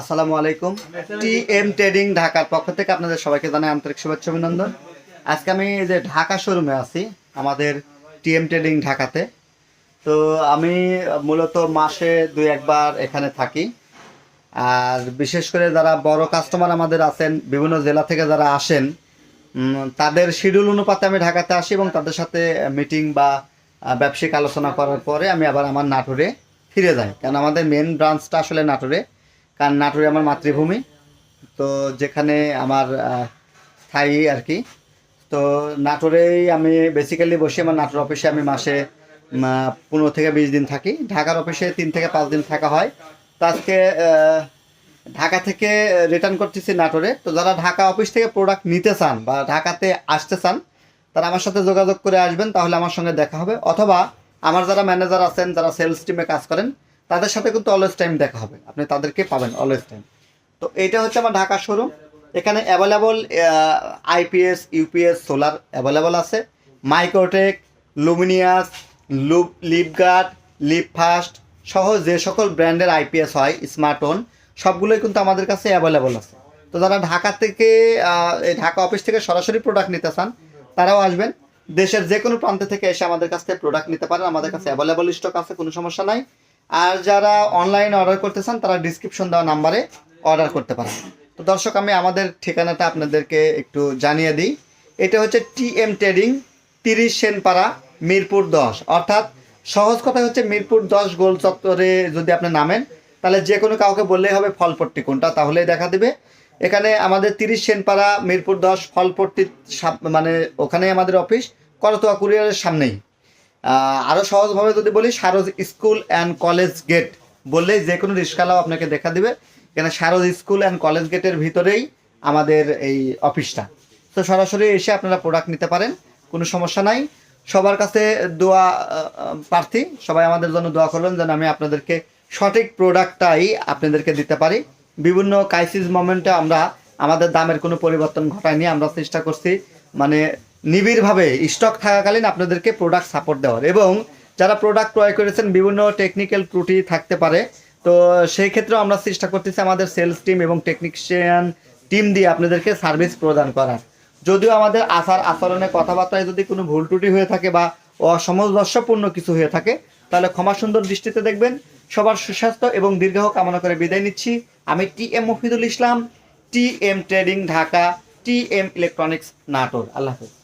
আসসালামু আলাইকুম। টি M trading ঢাকার পক্ষ থেকে আপনাদের সবাইকে জানাই আন্তরিক শুভেচ্ছা অভিনন্দন। আজকে আমি এই যে ঢাকা শোরুমে আছি, আমাদের টি এম ট্রেডিং ঢাকাতে। তো আমি মূলত মাসে দুই একবার এখানে থাকি। আর বিশেষ করে যারা বড় কাস্টমার আমাদের আছেন, বিভিন্ন জেলা থেকে যারা আসেন তাদের শিডিউল অনুপাতে আমি ঢাকাতে আসি এবং তাদের সাথে মিটিং বা ব্যবসায়িক আলোচনা করার পরে আমি আবার আমার নাটোরে ফিরে যাই। কারণ আমাদের মেন ব্রাঞ্চটা আসলে নাটোরে। কারণ নাটোরে আমার মাতৃভূমি। তো যেখানে আমার স্থায়ী আর কি। তো নাটোরেই আমি বেসিক্যালি বসে, আমার নাটোর অফিসে আমি মাসে পনেরো থেকে বিশ দিন থাকি। ঢাকার অফিসে তিন থেকে পাঁচ দিন থাকা হয়। তো আজকে ঢাকা থেকে রিটার্ন করতেছি নাটোরে। তো যারা ঢাকা অফিস থেকে প্রোডাক্ট নিতে চান বা ঢাকাতে আসতে চান, তারা আমার সাথে যোগাযোগ করে আসবেন, তাহলে আমার সঙ্গে দেখা হবে। অথবা আমার যারা ম্যানেজার আছেন, যারা সেলস টিমে কাজ করেন তাদের সাথে কিন্তু অলওয়েজ টাইম দেখা হবে। আপনি তাদেরকে পাবেন অলওয়েজ টাইম তো এইটা হচ্ছে আমার ঢাকা শোরুম এখানে available IPS UPS solar available আছে। মাইক্রোটেক লুমিনিয়াস লুপ লিপগার্ড লিপ ফাস্ট সহ যে সকল ব্র্যান্ডের আইপিএস হয় স্মার্টফোন সবগুলোই কিন্তু আমাদের কাছে অ্যাভেলেবল আছে। তো যারা ঢাকা থেকে এই ঢাকা অফিস থেকে সরাসরি প্রোডাক্ট নিতে চান, তারাও আসবেন। দেশের যে কোনো প্রান্ত থেকে এসে আমাদের কাছ থেকে প্রোডাক্ট নিতে পারেন। আমাদের কাছে অ্যাভেলেবল স্টক আছে, কোনো সমস্যা নাই। আর যারা অনলাইনে অর্ডার করতে চান, তারা ডিসক্রিপশন দেওয়া নাম্বারে অর্ডার করতে পারেন। তো দর্শক, আমি আমাদের ঠিকানাটা আপনাদেরকে একটু জানিয়ে দিই। এটা হচ্ছে টি এম ট্রেডিং তিরিশ সেনপাড়া, মিরপুর দশ। অর্থাৎ সহজ কথা হচ্ছে মিরপুর দশ গোল চত্বরে যদি আপনি নামেন, তাহলে যে কোনো কাউকে বললেই হবে ফলপট্টি কোনটা, তাহলেই দেখা দিবে। এখানে আমাদের তিরিশ সেনপাড়া, মিরপুর দশ, ফলপট্টি মানে ওখানে আমাদের অফিস করতোয়া কুরিয়ারের সামনেই। আহ, আরও সহজভাবে যদি বলি সারজ স্কুল অ্যান্ড কলেজ গেট বললেই যে কোনো রিস্কালাও আপনাকে দেখা দিবে। কেন সারজ স্কুল অ্যান্ড কলেজ গেটের ভিতরেই আমাদের এই অফিসটা। তো সরাসরি এসে আপনারা প্রোডাক্ট নিতে পারেন কোনো সমস্যা নাই। সবার কাছে দোয়া প্রার্থী সবাই আমাদের জন্য দোয়া করবেন যেন আমি আপনাদেরকে সঠিক প্রোডাক্টটাই আপনাদেরকে দিতে পারি। বিভিন্ন ক্রাইসিস মোমেন্টে আমরা আমাদের দামের কোনো পরিবর্তন ঘটায়নি আমরা চেষ্টা করছি মানে নিবিড়ভাবে স্টক থাকাকালীন আপনাদেরকে প্রোডাক্ট সাপোর্ট দেওয়ার। এবং যারা প্রোডাক্ট ক্রয় করেছেন, বিভিন্ন টেকনিক্যাল ত্রুটি থাকতে পারে, তো সেই ক্ষেত্রেও আমরা চেষ্টা করতেছি আমাদের সেলস টিম এবং টেকনিশিয়ান টিম দিয়ে আপনাদেরকে সার্ভিস প্রদান করার। যদিও আমাদের আচার আচরণে কথাবার্তায় যদি কোনো ভুল ত্রুটি হয়ে থাকে বা অসামঞ্জস্যপূর্ণ কিছু হয়ে থাকে, তাহলে ক্ষমা সুন্দর দৃষ্টিতে দেখবেন। সবার সুস্বাস্থ্য এবং দীর্ঘ কামনা করে বিদায় নিচ্ছি। আমি T M Mofidul Islam, T M trading Dhaka, T M electronics Natore. আল্লাহ হাফেজ।